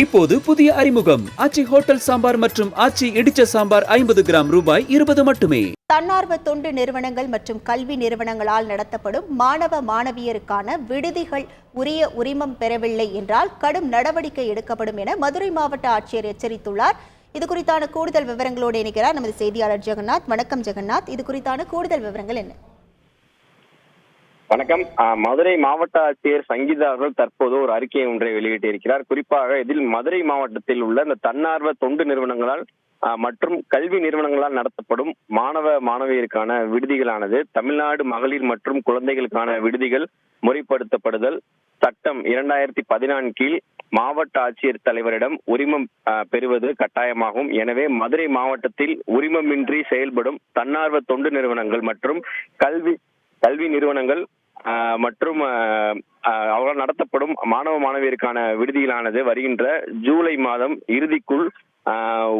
இப்போது புதிய அறிமுகம். ஆச்சி ஹோட்டல் சாம்பார் மற்றும் ஆச்சி இடிச்ச சாம்பார் ஐம்பது கிராம் ரூபாய் இருபது மட்டுமே. தன்னார்வ தொண்டு நிறுவனங்கள் மற்றும் கல்வி நிறுவனங்களால் நடத்தப்படும் மாணவ மாணவியருக்கான விடுதிகள் உரிய உரிமம் பெறவில்லை என்றால் கடும் நடவடிக்கை எடுக்கப்படும் என மதுரை மாவட்ட ஆட்சியர் எச்சரித்துள்ளார். இது குறித்தான கூடுதல் விவரங்களோடு இணைக்கிறார் நமது செய்தியாளர் ஜெகநாத். வணக்கம் ஜெகநாத். இது குறித்தான கூடுதல் விவரங்கள் என்ன? வணக்கம். ஆஹ் மதுரை மாவட்ட ஆட்சியர் சங்கீதா அவர்கள் தற்போது ஒரு அறிக்கை ஒன்றை வெளியிட்டிருக்கிறார். குறிப்பாக இதில் மதுரை மாவட்டத்தில் உள்ள இந்த தன்னார்வ தொண்டு நிறுவனங்களால் மற்றும் கல்வி நிறுவனங்களால் நடத்தப்படும் மாணவ மாணவியருக்கான விடுதிகளானது தமிழ்நாடு மகளிர் மற்றும் குழந்தைகளுக்கான விடுதிகள் முறைப்படுத்தப்படுதல் சட்டம் இரண்டாயிரத்தி பதினான்கு கீழ் மாவட்ட ஆட்சியர் தலைவரிடம் உரிமம் பெறுவது கட்டாயமாகும். எனவே மதுரை மாவட்டத்தில் உரிமமின்றி செயல்படும் தன்னார்வ தொண்டு நிறுவனங்கள் மற்றும் கல்வி கல்வி நிறுவனங்கள் மற்றும் அவர்களால் நடத்தப்படும் மாணவ மாணவியருக்கான விடுதிகளானது வருகின்ற ஜூலை மாதம் இறுதிக்குள்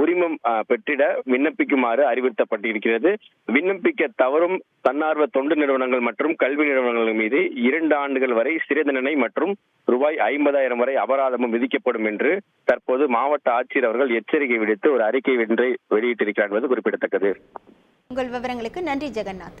உரிமம் பெற்றிட விண்ணப்பிக்குமாறு அறிவுறுத்தப்பட்டிருக்கிறது. விண்ணப்பிக்க தவறும் தன்னார்வ தொண்டு நிறுவனங்கள் மற்றும் கல்வி நிறுவனங்கள் மீது இரண்டு ஆண்டுகள் வரை சிறை தண்டனை மற்றும் ரூபாய் ஐம்பதாயிரம் வரை அபராதமும் விதிக்கப்படும் என்று தற்போது மாவட்ட ஆட்சியர் அவர்கள் எச்சரிக்கை விடுத்து ஒரு அறிக்கை ஒன்றை வெளியிட்டிருக்கிறார் என்பது குறிப்பிடத்தக்கது. உங்கள் விவரங்களுக்கு நன்றி ஜெகநாத்.